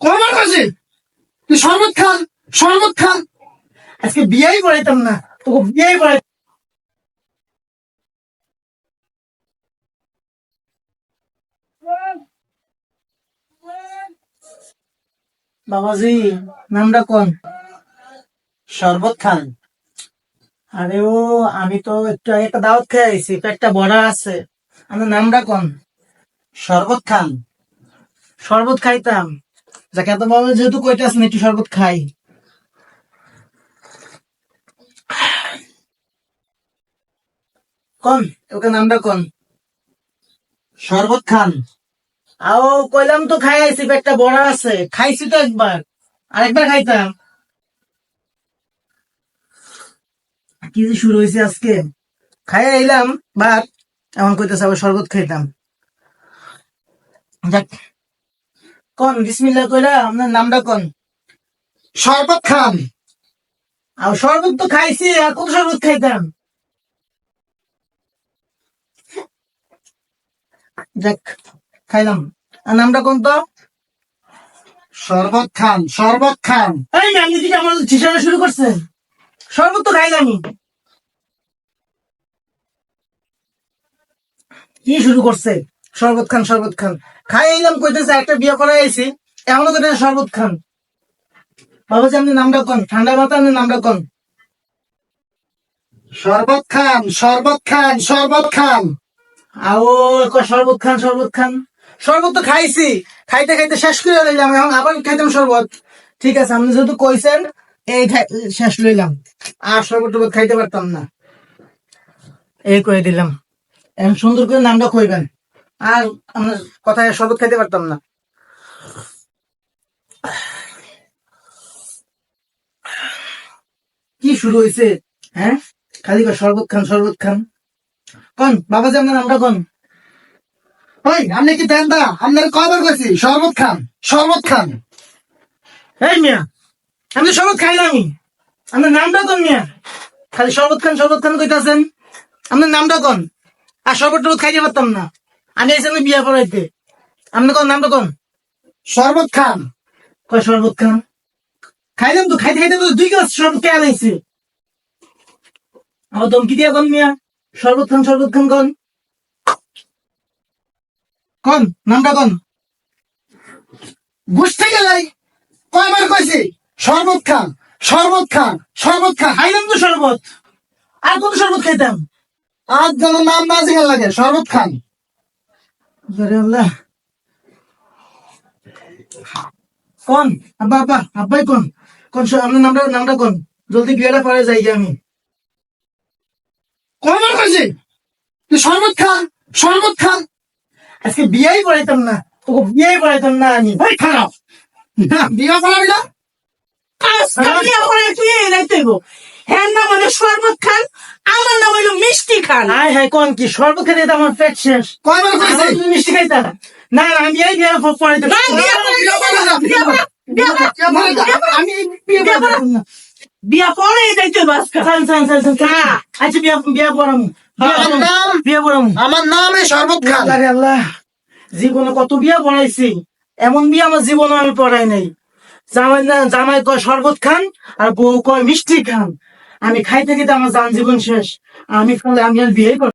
কবার কাছে তুই শরবত খান শরবত খান আজকে বিয়েই পড়াইতাম না, তোকে বিয়েই পড়াই বাবাজি, নামটা কোন? শরবত খান। আরে ও, আমি তো একটু একটা দাওয়াত খেয়ে আইছি, পেটটা বড়া আছে। আমার নামটা কোন? শরবত খান। শরবত খাইতাম। যেহেতু কইতে না, একটু শরবত খাই। কোন, ওকে নামটা কোন। শরবত খান। আও, কইলাম তো খাই আইছি, পেটটা বড় আছে। খাইছি তো একবার। আরেকবার খাইতাম। কি যে শুরু হয়েছে আজকে। খাই আইলাম ভাত এমন কইতেছে আবার শরবত খাইতাম। যাক কোন? বিসমিল্লাহ কইরা আপনার নামটা কোন? শরবত খান। আর শরবত তো খাইছি আর কত শরবত খাইতাম? যাক খাইলাম। আর নামটা কোন তো? শরবত খান শরবত খান। এই আপনি কি আমার চিসানো শুরু করছেন শরবত তো খাইলামই। কি শুরু করছে? শরবত খান শরবত খান। খাই এলাম কইতেছে একটা বিয়ে করে আইছি। এমনও করে শরবত খান। বাবাজি আপনি নামটা কোন। ঠান্ডা মাথা আপনি নামটা কোন। শরবত খান শরবত খান শরবত খান। আও শরবত খান শরবত খান। শরবত তো খাইছি। খাইতে খাইতে শেষ করে লইলাম। এখন আবার খাইতাম শরবত। ঠিক আছে আপনি যেহেতু কইছেন এই শেষ লইলাম। আর শরবত টরবত খাইতে পারতাম না। এই কয়ে দিলাম। এখন সুন্দর করে নামটা কইবেন। আর আমরা কথায় শরবত খাইতে পারতাম না। কি শুরু হয়েছে হ্যাঁ? খালি শরবত খান শরবত খান। কোন, বাবাজি আপনার নামটা কোন? ওই, আপনি কি দেন আপনার কয়বার কইছি? শরবত খান শরবত খান। এই মিয়া, আমি শরবত খাইলামই আপনার নামটা কোন মিয়া? খালি শরবত খান শরবত খান কইতাছেন। আপনার নামটা কোন? আর শরবত টরবত খাইতে পারতাম না। আমি এসে আমি বিয়া পড়াইতে আপনি কোন নামটা কোন? শরবত খান। কয় শরবত খান? খাইলাম তো খাইতে খাইতে তো দুই গ্লাস শরবত খেয়ে আনাইছি আমার দমকি দিয়া কোন মিয়া শরবত খান শরবত খান কোন। কোন নামটা কোন। বুঝতে গেলাই কয়বার কইছি শরবত খান শরবত খান শরবত খান। খাইলাম তো শরবত। আর কত শরবত খাইতাম? আজ যেন নাম না জিগার লাগে শরবত খান। আরে আল্লাহ কোন? আব্বা আব্বা আব্বাই কোন? কোন আপনার নামটা নামটা কোন? জলদি বিয়েটা পরে যাই আমি। কয়বার কইছি? তুই শরবত খান শরবত খান আজকে বিয়েই পড়াইতাম না তোকে বিয়েই পড়াইতাম না আমি। ওই খারাপ। না বিয়া করাবি না। আজকে বিয়া করে তুই এই রাইতে হইব। হ্যাঁ নাম হলো শরবত খান আমার নাম হলো মিষ্টি খান। হায় হায় কোন কি? সর্ব খেতে তো আমার পেট শেষ। কয়বার আমার মিষ্টি খাইতা? না না না, আমি এই বিয়ে বিয়ে বিয়া না। আমি না। পরে। আচ্ছা পড়াম। পড়াম। আমার নাম এই শরবত খান। আল্লাহ জীবনে কত বিয়া পড়াইছি। এমন বিয়া আমার জীবনে আমি পড়াই নাই। জামাই জামাই কয় শরবত খান আর বউ কয় মিষ্টি খান। আমি খাইতে খেতে আমার যান জীবন শেষ। আমি আমি আর বিয়ে